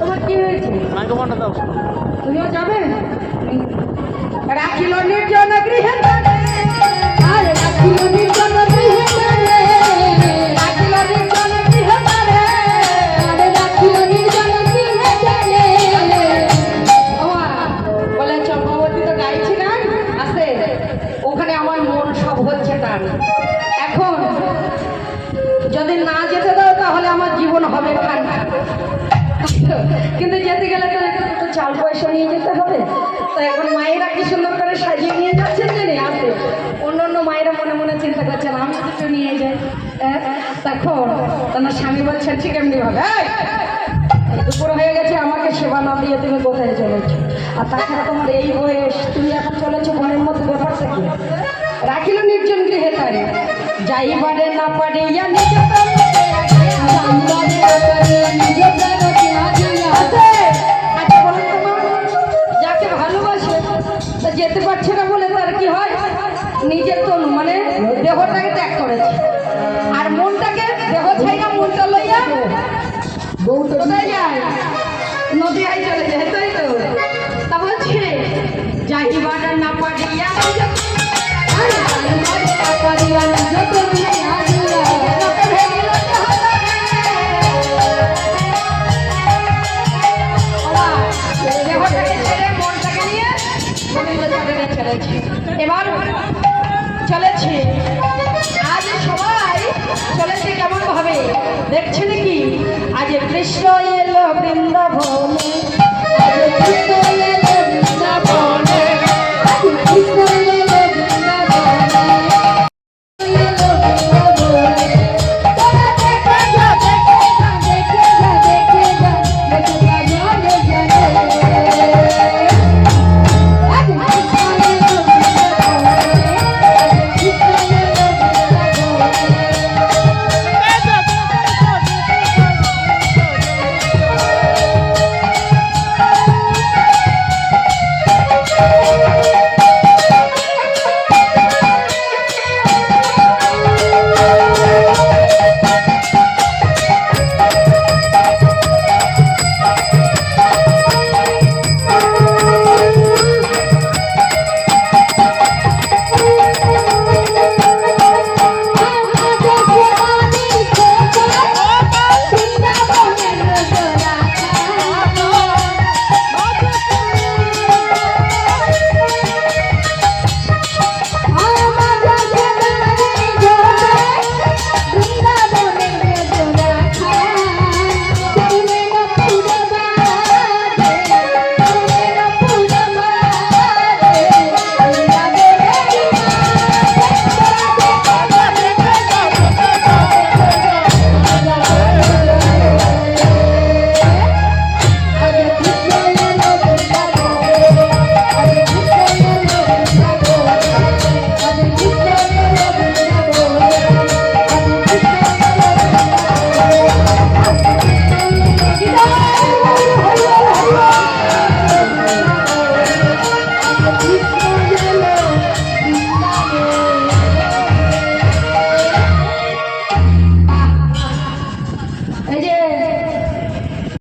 তোমার কি হয়েছে? মাইক্রোফোনটা দাও। তুমিও যাবে? কিন্তু যেতে গেলে তো একটু তো চাল পয়সা নিয়ে যেতে হবে। তো এখন মায়েরা কি সুন্দর করে সাজিয়ে নিয়ে যাচ্ছেন জেনে আসে অন্য অন্য মায়েরা মনে মনে চিন্তা করছেন আমি দুটো নিয়ে যাই। তখন তোমার স্বামী বলছেন ঠিক এমনি ভাবে "এই, দুপুর হয়ে গেছে আমাকে সেবা না দিয়ে তুমি কোথায় চলেছো আর তাছাড়া তোমার এই বয়স তুমি এখন চলেছো মনের মধ্যে ব্যাপারটা কি? রাখিল নির্জন গৃহে তারে। যাইবারে না পারে ইয়া নিজ নদীয়ায় চলে যায়, তাই তো? তা বলছে যাইবার না পারিয়া পারিয়া যত এবার চলেছে। আজ সবাই চলেছে দেখছেন নাকি? আজ কৃষ্ণ এলো বৃন্দাবনে।